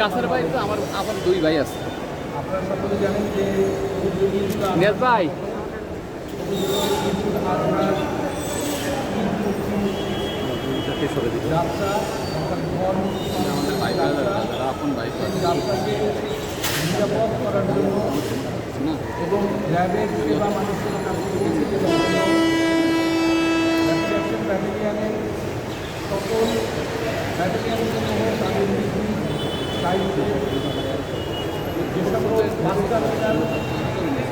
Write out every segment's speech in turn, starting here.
কাছের ভাই তো আমার আমার দুই ভাই আছে। নিয়াজ ভাই আমাদের ভাই যারা আপন ভাই। এবং র্যাবের সেবা মানুষের ব্যাটালিয়ানের সকল তাদের নিজ নিজ দায়িত্বে যে সকল বাস টার্মিনাল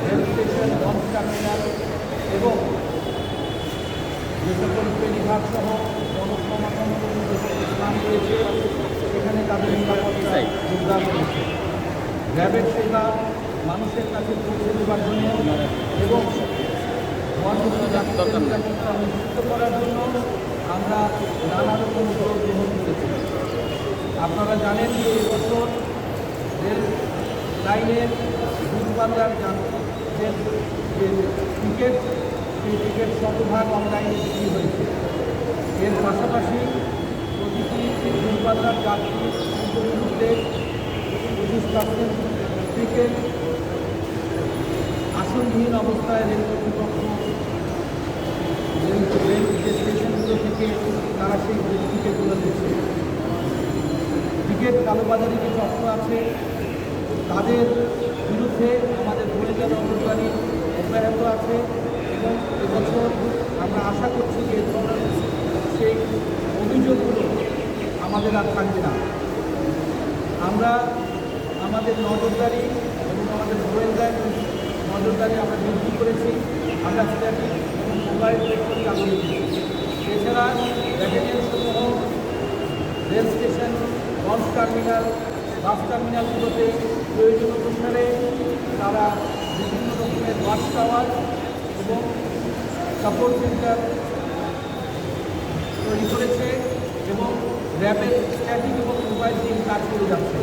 রেল এবং যে সকল জনসমাগম স্থান রয়েছে সেখানে তাদের নিরাপত্তায় যোগদান রয়েছে র্যাবের সেবা মানুষের কাছে দেওয়ার জন্য এবং নিশ্চিত করার জন্য আমরা নানা রকম উদ্যোগ গ্রহণ করেছি আপনারা জানেন যে এবছর রেল লাইনের যে টিকিট, সেই টিকিট শতভাগ অনলাইনে বিক্রি হয়েছে। এর পাশাপাশি প্রতিটি দূরপাল্লার যাত্রীর বিরুদ্ধে পঁচিশ পার্সেন্ট টিকিট আসনবিহীন অবস্থায় রেল কর্তৃপক্ষ, রেল রেল স্টেশনগুলো থেকে তারা সেই টিকিটগুলো দিচ্ছে টিকিট কালোবাজারি যে চক্র আছে, তাদের বিরুদ্ধে আমাদের ভূমিকা নজরদারি অব্যাহত আছে এবং এবছর আমরা আশা করছি যে ধরনের সেই অভিযোগগুলো আমাদের আর থাকবে না। আমরা আমাদের নজরদারি এবং আমাদের গোয়েন্দার নজরদারি আমরা বৃদ্ধি করেছি আমরা এবং মোবাইল রেকর্ড চালু রেখেছি এছাড়া ব্যাটালিয়ন সমূহ rail station launch terminal, bus টার্মিনালগুলোতে প্রয়োজন অনুসারে তারা বিভিন্ন রকমের বাস টাওয়ার এবং সাপোর্ট সেন্টার তৈরি করেছে এবং র্যাবের স্ট্যাটিক এবং মোবাইল টিম কাজ করে যাচ্ছে।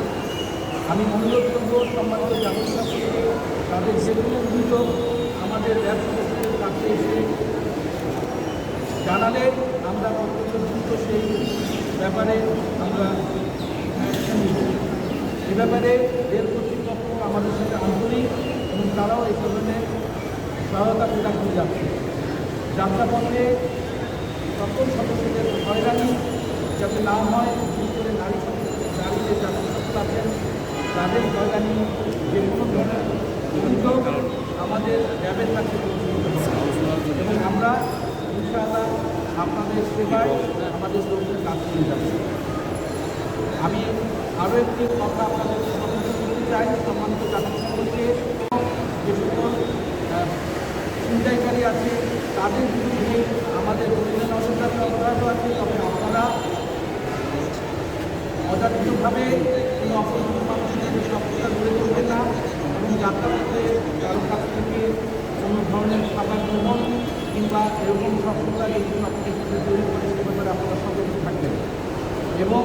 আমি অনুরোধ করব সম্মানিত জাতীয় তাদের যে কোনো অভিযোগ আমাদের র্যাব সদস্যদের কাছে এসে জানালে আমরা অত্যন্ত দ্রুত সেই ব্যাপারে এ ব্যাপারে রেল কর্তৃপক্ষ আমাদের সাথে আন্তরিক এবং তারাও এই ধরনের সহায়তা প্রদান করে যাচ্ছে। যাত্রাপথে সকল সদস্যদের হয়রানি যাতে না হয়, বিশেষ করে নারী নারী যাত্রী সকল আছেন তাদের হয়রানি যে কোনো ধরনের অভিযোগ আমাদের র্যাবের কাছে এবং আমরা ইনশাআল্লাহ আপনাদের সেবায় আমাদের লোকদের কাজ করে যাচ্ছি আমি আরও একটি কথা আপনাদের করতে চাই সম্মানিত জাতি সম্পর্কে যে সকল আহ, ছিনতাইকারী আছে তাদের বিরুদ্ধে আমাদের অভিযান নজরদারি অপরাধ আছে তবে আপনারা অযাচিতভাবে কোনো অপরিচিত মানুষের সভ্যতা গড়ে তুলবেন না এবং যাত্রাপথে কারও কাছ থেকে কোনো ধরনের খাবার গ্রহণ কিংবা এরকম সফলতা যেগুলো আপনাদের সাথে তৈরি করে সে ব্যাপারে আপনারা সতর্ক থাকবেন। এবং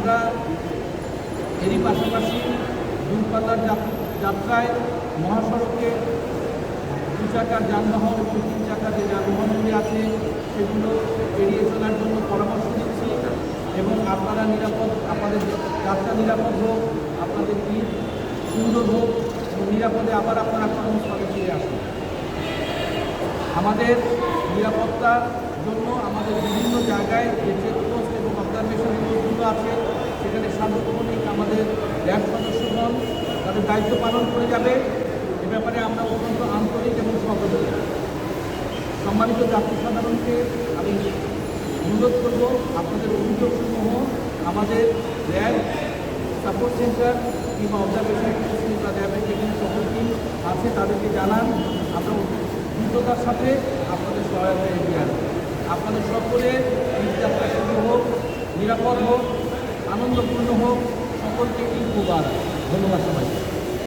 আমরা এরই পাশাপাশি দূরপাল্লার যাত্রায় মহাসড়কে দু চাকার যানবাহন এবং তিন চাকার যে যানবাহনগুলি আছে, সেগুলো এড়িয়ে চলার জন্য পরামর্শ দিচ্ছি এবং আপনারা নিরাপদ, আপনাদের যাত্রা নিরাপদ হোক, আপনাদের ঈদ সুন্দর হোক নিরাপদে আবার আপনারা কর্মস্থলে ফিরে আসুন। আমাদের নিরাপত্তার জন্য আমাদের বিভিন্ন জায়গায় যে চেকপোস্ট এবং অবজারভেশন আছে, সেখানে সার্বক্ষণিক আমাদের র্যাব সদস্যগণ তাদের দায়িত্ব পালন করে যাবে। এ ব্যাপারে আমরা অত্যন্ত আন্তরিক এবং সতর্ক সম্মানিত জাতি সাধারণকে আমি অনুরোধ করব, আপনাদের অভিযোগসমূহ আমাদের র্যাব, সাপোর্ট সেন্টার কিংবা অবজারভেশন কিংবা র্যাবের যেখানে সকল টিম আছে, তাদেরকে জানান। আমরা দ্রুততার সাথে আপনাদের সহায়তায় এগিয়ে আসব। আপনাদের সকলের নিরাপদ হোক আনন্দপূর্ণ হোক সকলকে ঈদ ধন্যবাদ সবাইকে।